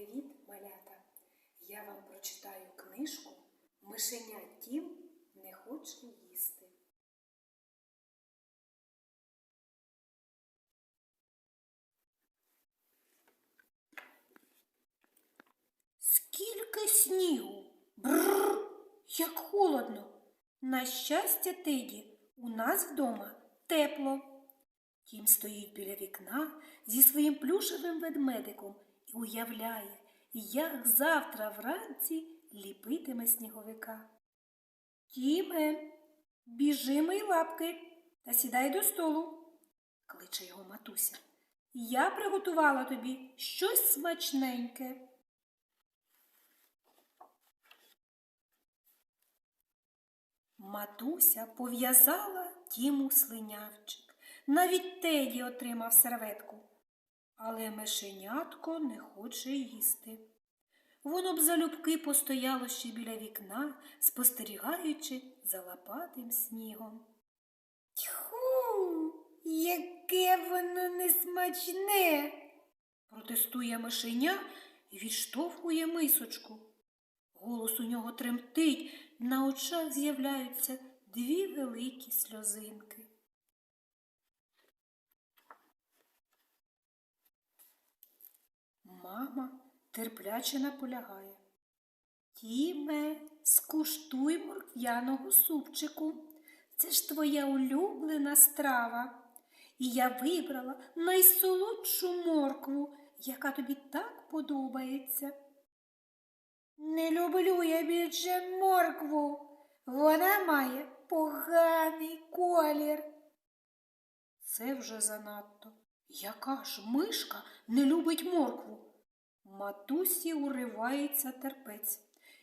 Привіт, малята! Я вам прочитаю книжку Мишеня Тім не хоче їсти. Скільки снігу. Бррр, як холодно. На щастя, Теді, у нас вдома тепло. Тім стоїть біля вікна зі своїм плюшевим ведмедиком уявляє, як завтра вранці ліпитиме сніговика. Тіме, біжи мий лапки та сідай до столу, кличе його матуся. Я приготувала тобі щось смачненьке. Матуся пов'язала Тіму слинявчик. Навіть Теді отримав серветку. Але мишенятко не хоче їсти. Воно б залюбки постояло ще біля вікна, спостерігаючи за лопатим снігом. Тьху, яке воно несмачне, протестує мишеня і відштовхує мисочку. Голос у нього тремтить, на очах з'являються дві великі сльозинки. Мама терпляче наполягає. Тіме, скуштуй морквяного супчику. Це ж твоя улюблена страва. І я вибрала найсолодшу моркву, яка тобі так подобається. Не люблю я більше моркву. Вона має поганий колір. Це вже занадто. Яка ж мишка не любить моркву? Матусі уривається терпець.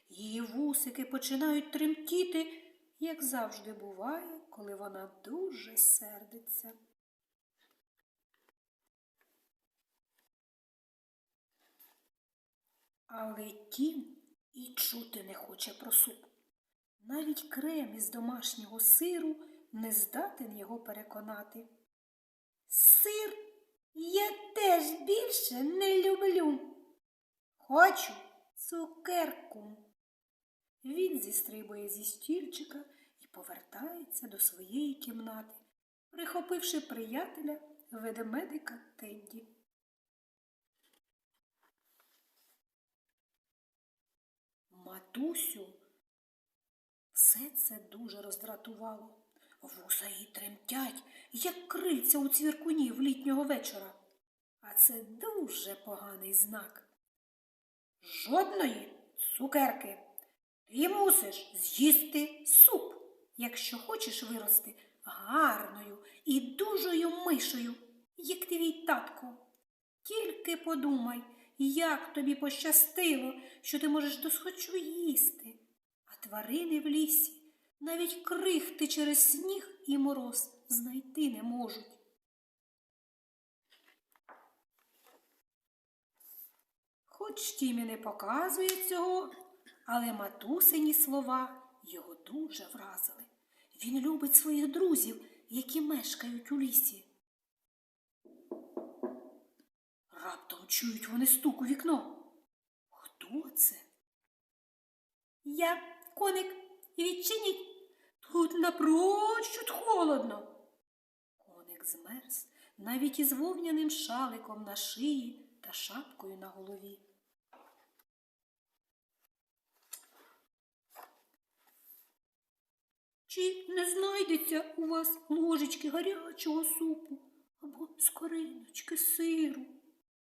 Її вусики починають тремтіти, як завжди буває, коли вона дуже сердиться. Але тім і чути не хоче про суп. Навіть крем із домашнього сиру не здатен його переконати. Сир я теж більше не люблю. Хочу цукерку. Він зістрибує зі стільчика і повертається до своєї кімнати, прихопивши приятеля ведмедика Тедді. Матусю, все це дуже роздратувало. Вуса її тремтять, як крильця у цвіркунів літнього вечора. А це дуже поганий знак. Жодної цукерки. Ти мусиш з'їсти суп, якщо хочеш вирости гарною і дужою мишею, як твій татко. Тільки подумай, як тобі пощастило, що ти можеш досхочу їсти, а тварини в лісі навіть крихти через сніг і мороз знайти не можуть. Хоч Тімі не показує цього, але матусині слова його дуже вразили. Він любить своїх друзів, які мешкають у лісі. Раптом чують вони стук у вікно. Хто це? Я, коник, відчиніть. Тут напрочуд холодно. Коник змерз навіть із вовняним шаликом на шиї та шапкою на голові. Чи не знайдеться у вас ложечки гарячого супу або скориночки сиру?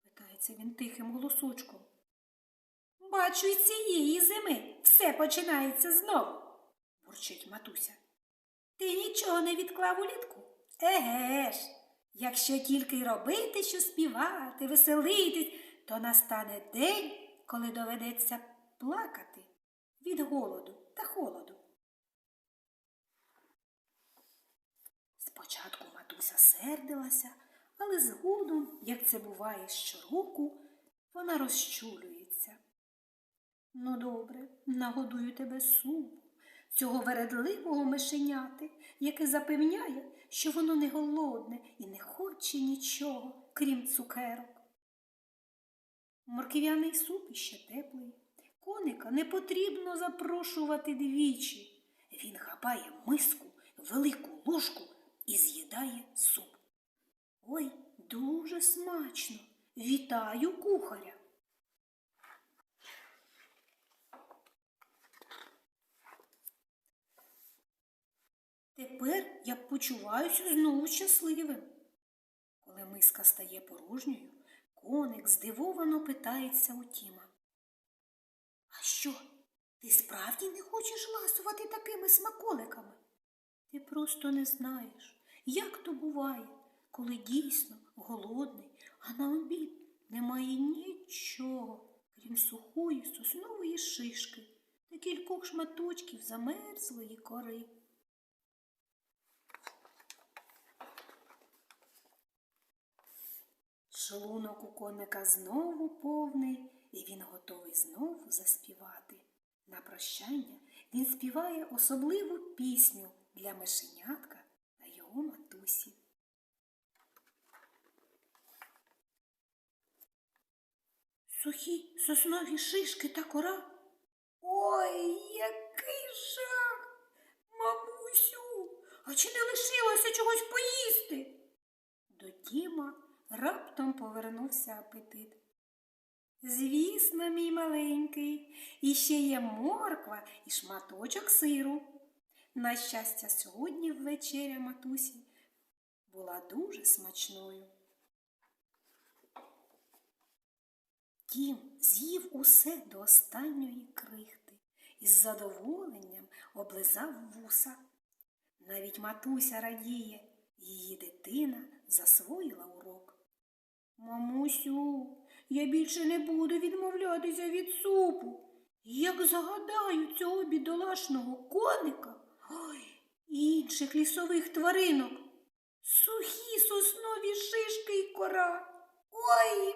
питається він тихим голосочком. Бачу, і цієї зими все починається знову, бурчить матуся. Ти нічого не відклав улітку? Еге ж, якщо тільки й робити, що співати, веселитись, то настане день, коли доведеться плакати від голоду та холоду. Спочатку матуся сердилася, але згодом, як це буває щороку, вона розчулюється. Ну, добре, нагодую тебе супу, цього вередливого мишеняти, яке запевняє, що воно не голодне і не хоче нічого, крім цукерок. Морків'яний суп іще теплий. Коника не потрібно запрошувати двічі. Він хапає миску, велику ложку і з'їдає суп. Ой, дуже смачно. Вітаю кухаря. Тепер я почуваюся знову щасливим. Коли миска стає порожньою, коник здивовано питається у Тіма. А що, ти справді не хочеш ласувати такими смаколиками? Ти просто не знаєш, як то буває, коли дійсно голодний, а на обід немає нічого, крім сухої соснової шишки та кількох шматочків замерзлої кори. Шлунок у коника знову повний, і він готовий знову заспівати. На прощання він співає особливу пісню для мишенятка його матусі. Сухі соснові шишки та кора. Ой, який жах! Мамусю, а чи не лишилося чогось поїсти? До Тіма раптом повернувся апетит. Звісно, мій маленький, іще є морква і шматочок сиру. На щастя, сьогодні вечеря матусі була дуже смачною. Тім з'їв усе до останньої крихти і з задоволенням облизав вуса. Навіть матуся радіє, її дитина засвоїла урок. Мамусю, я більше не буду відмовлятися від супу. Як загадаю цього бідолашного коника ой, інших лісових тваринок, сухі соснові шишки й кора. Ой,